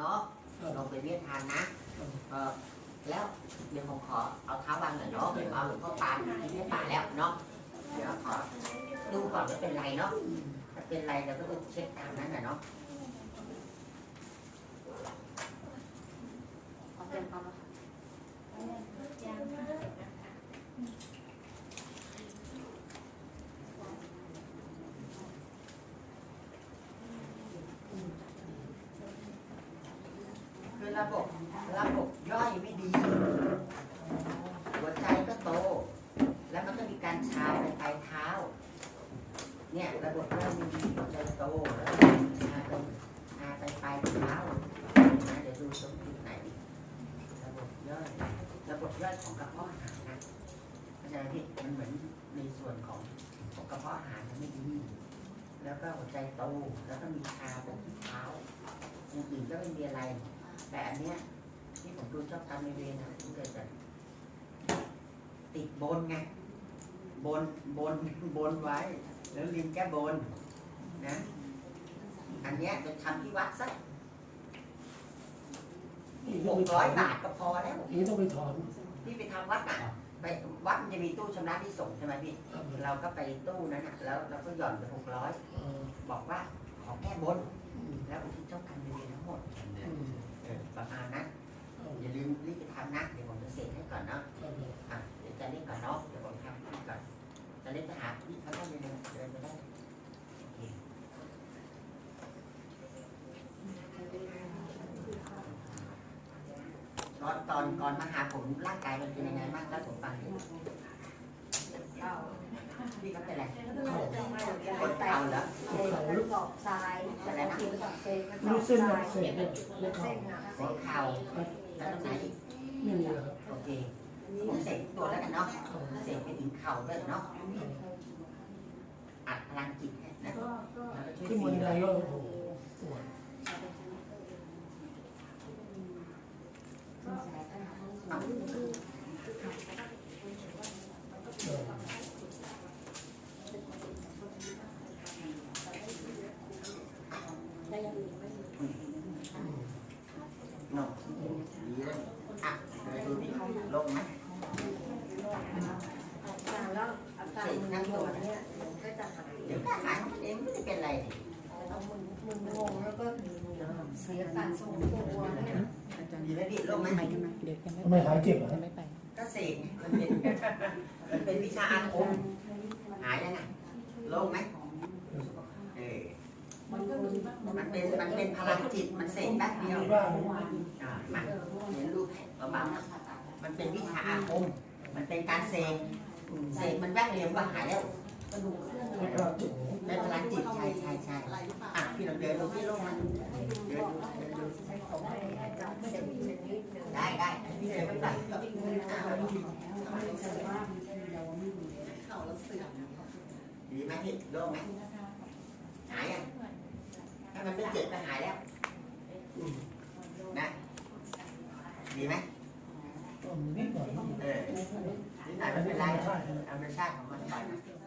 เนาะลงไปเวียนทานนะเออแล้วเดี๋ยวผมขอเอาเท้าวางหน่อยเนาะเอาหลวงพ่อปานที่ไม่ป่าแล้วเนาะเดี๋ยวขอดูก่อนว่าเป็นไรเนาะถ้าเป็นไรเราก็ต้องเช็คตามนั้นนะเนาะ ขอเตรียมพร้อมแล้วค่ะ คือ ระบบระบบย่อยไม่ดี หัวใจก็โต แล้วมันก็มีการชาไปปลายเท้า เนี่ยระบบย่อยไม่ดีหัวใจโตแล้วชาไปชาไปปลายเท้าเดี๋ยวดูตรงจุดไหน ระบบย่อยระบบย่อยของกระเพาะอาหารนะเข้าใจไหมพี่มันเหมือนในส่วนของของกระเพาะอาหารมันไม่ดีแล้วก็หัวใจโตแล้วก็มีชาตรงที่เท้าอย่างอื่นก็ไม่มีอะไร แต่อันเนี้ยที่ผมดูชอบทำในเวรนะมันเกิดจากติดบนไงบนบนบนไว้ แล้วลืมแก้บนนะอันเนี้ยจะทำที่วัดสักนี่หต้องกไปถร้ออยนบาทก็พอแล้วนี่ต้องไปถอนที่ไปทำวัดน่ะไปวัดมันจะมีตู้ชำระที่ส่งใช่ไหมพี่ครับเราก็ไปตู้นั้นน่ะแล้วเราก็หย่อนไปหกร้อยเออบอกว่าขอแก้บนอืมแล้วอุทิศเจ้ากรรมนายเวรทั้งหมดอืมเออ ประมาณนั้นเอาอย่าลืมรีบไปทำนะเดี๋ยวผมจะเสร็จให้ก่อนเนาะครับผมอะเดี๋ยวจะเล่นก่อนเนาะเดี๋ยวผมทำนี่ก่อนจะเล่นไปหาพี่เขาได้เลยนะเดินไปได้โอเคตอนตอนก่อนมาหาผมร่างกายมันเป็นยังไงบ้างแล้วผมฟังดิพี่เขาเป็นอะไรปวดเข่าเหรอเซกระส อบทรายอะไรนะเซกระสอมีบเส้นทอัรากยเสบเนี่ยในคอเส้นอะหัวเข่าแล้วตรงไหนอีกไม่มีครับโอเคผมเสร็จตัวแล้วกันเนาะเสร็จไปถึงเข่าด้วยเนาะอัดพลังจิตให้นะแล้วก็ช่วยที่สีมันเลใดยก็โอ้โหปวดเออ ได้ยังไม่มี อืม เนาะดีเลยอะเดี๋ยวดูนี่ลงไหมอาการแล้วอาการมึนงงเนี่ยก็จะหายเดี๋ยวก็หายของมันเองไม่ได้เป็นอะไรนี่แล้วมึนมึนงงแล้วก็เสียการทรงตัวเนี่ยดีแล้วดิลงไหมไปทำไมเดี๋ยวยังไม่ทำไมหายเจ็บอะยังไม่ไปก็เสกไงมันเป็นมันเป็นวิชาอาคมหายยังไงลงไหม มีมันเป็นมันเป็นพลังจิตมันเสกแป๊บเดียวมีบ้างอ่ามาเห็นรูปเบาๆนะมันเป็นวิชาอาคม มันเป็นการเสกเสกมันแป๊บเดียวก็หายแล้วกระดูกเคลื่อนแล้วก็โอ้โหเป็นพลังจิตใช่ใช่ใช่อะพี่ลองเดินดูที่ลงนะเดินดูเดินดูใช้ของให้อาจารย์เสร็จนิดนึงได้ได้พี่เดินไม่ได้ดีไหมพี่โล่งไหมหายยังถ้ามันไม่เจ็บก็หายแล้วนะดีไหมก็นิดหน่อยเออนิดหน่อยไม่เป็นไรธรรมชาติของมันไปนะ